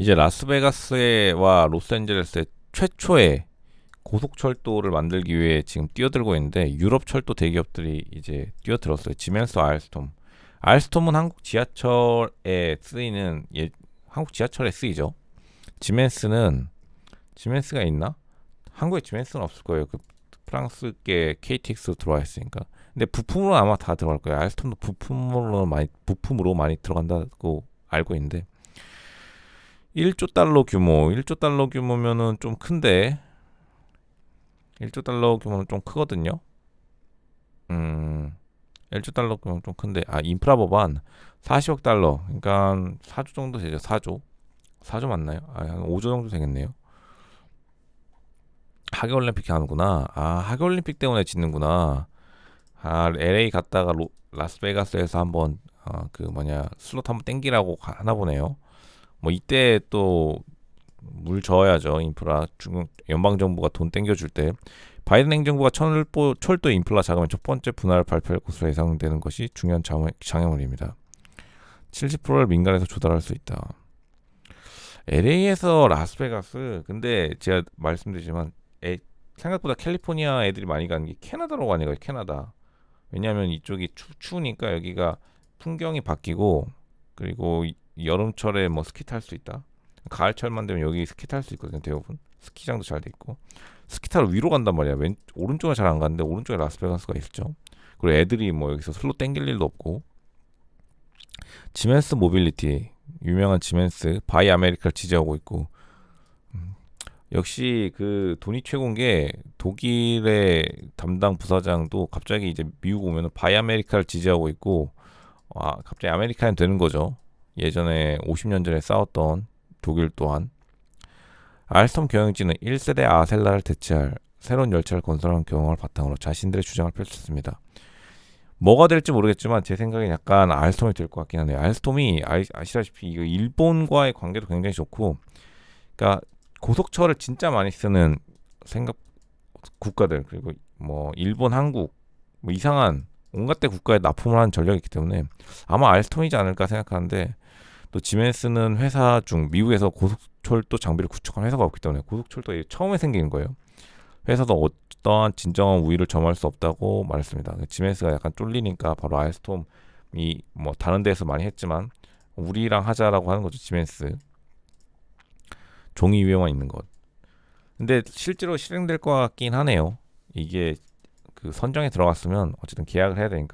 이제 라스베가스와 로스앤젤레스의 최초의 고속철도를 만들기 위해 지금 뛰어들고 있는데 유럽 철도 대기업들이 이제 뛰어들었어요. 지멘스 알스톰. 알스톰은 한국 지하철에 쓰이는 예, 한국 지하철에 쓰이죠. 지멘스는 지멘스가 있나? 한국에 지멘스는 없을 거예요. 그 프랑스계 KTX 들어와 있으니까. 근데 부품으로 아마 다 들어갈 거예요. 알스톰도 부품으로 많이 부품으로 많이 들어간다고 알고 있는데 1조 달러 규모, 1조 달러 규모면은 좀 큰데 1조 달러 규모는 좀 크거든요. 음, 1조 달러 규모는 좀 큰데 아 인프라 법안 40억 달러, 그러니까 4조 정도 되죠. 4조, 4조 맞나요? 아, 한 5조 정도 되겠네요. 하계올림픽 하는구나. 아, 하계올림픽 때문에 짓는구나. 아, LA 갔다가 로, 라스베가스에서 한번 어, 그 뭐냐 슬롯 한번 땡기라고 가- 하나 보네요. 뭐 이때 또 물 저어야죠 인프라 중 연방 정부가 돈 땡겨줄 때 바이든 행정부가 철도 철도 인프라 자금의 첫 번째 분할을 발표할 것으로 예상되는 것이 중요한 장애, 장애물입니다. 70%를 민간에서 조달할 수 있다. LA에서 라스베가스 근데 제가 말씀드리지만 에, 생각보다 캘리포니아 애들이 많이 가는 게 캐나다로 가는 거예요 캐나다 왜냐하면 이쪽이 추, 추우니까 여기가 풍경이 바뀌고 그리고 이- 여름철에 뭐 스키 탈 수 있다? 가을철만 되면 여기 스키 탈 수 있거든요 대부분. 스키장도 잘 돼 있고. 스키 타러 위로 간단 말이야. 왼 오른쪽은 잘안 가는데 오른쪽에 라스베가스가 있죠. 그리고 애들이 뭐 여기서 슬로 땡길 일도 없고. 지멘스 모빌리티 유명한 지멘스 바이 아메리카를 지지하고 있고. 음, 역시 그 돈이 최고인 게 독일의 담당 부사장도 갑자기 이제 미국 오면은 바이 아메리카를 지지하고 있고. 아 갑자기 아메리카는 되는 거죠 예전에 50년 전에 싸웠던 독일 또한 알스톰 경영진은 1세대 아셀라를 대체할 새로운 열차를 건설하는 경험을 바탕으로 자신들의 주장을 펼쳤습니다. 뭐가 될지 모르겠지만 제 생각엔 약간 알스톰이 될 것 같긴 하네요. 알스톰이 아, 아시다시피 이거 일본과의 관계도 굉장히 좋고, 그러니까 고속철을 진짜 많이 쓰는 생각 국가들 그리고 뭐 일본, 한국 뭐 이상한 온갖 데 국가에 납품을 하는 전력이 있기 때문에 아마 알스톰이지 않을까 생각하는데 또 지멘스는 회사 중 미국에서 고속철도 장비를 구축한 회사가 없기 때문에 고속철도가 처음에 생기는 거예요. 회사도 어떠한 진정한 우위를 점할 수 없다고 말했습니다. 지멘스가 약간 쫄리니까 바로 알스톰이 뭐 다른 데서 많이 했지만 우리랑 하자라고 하는 거죠. 지멘스 종이 위에만 있는 것. 근데 실제로 실행될 것 같긴 하네요. 이게 그 선정에 들어갔으면 어쨌든 계약을 해야 되니까.